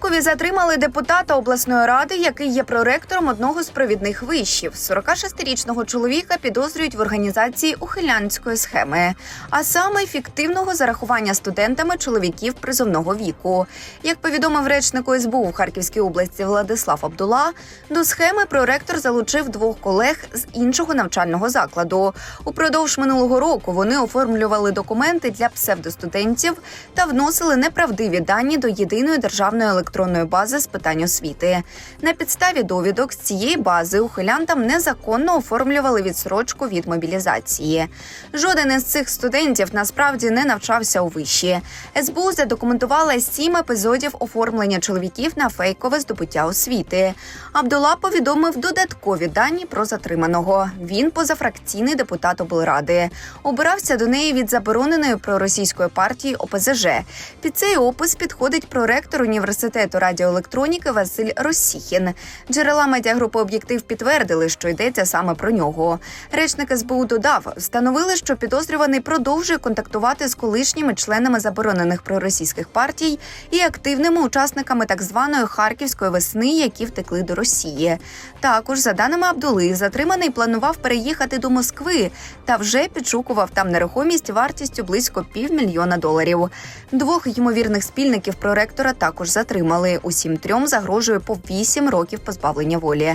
Харкові затримали депутата обласної ради, який є проректором одного з провідних вишів. 46-річного чоловіка підозрюють в організації ухилянської схеми, а саме фіктивного зарахування студентами чоловіків призовного віку. Як повідомив речник СБУ в Харківській області Владислав Абдула, до схеми проректор залучив двох колег з іншого навчального закладу. Упродовж минулого року вони оформлювали документи для псевдостудентів та вносили неправдиві дані до єдиної державної електронної бази з питань освіти. На підставі довідок з цієї бази ухилянтам незаконно оформлювали відсрочку від мобілізації. Жоден із цих студентів насправді не навчався у виші. СБУ задокументувала сім епізодів оформлення чоловіків на фейкове здобуття освіти. Абдула повідомив додаткові дані про затриманого. Він позафракційний депутат облради. Обирався до неї від забороненої проросійської партії ОПЗЖ. Під цей опис підходить проректор університету радіоелектроніки Василь Росіхін. Джерела медіагрупи об'єктив підтвердили, що йдеться саме про нього. Речник СБУ додав, встановили, що підозрюваний продовжує контактувати з колишніми членами заборонених проросійських партій і активними учасниками так званої харківської весни, які втекли до Росії. Також, за даними Абдули, затриманий планував переїхати до Москви та вже підшукував там нерухомість вартістю близько півмільйона доларів. Двох ймовірних спільників проректора також затримали. Усім трьом загрожує по вісім років позбавлення волі.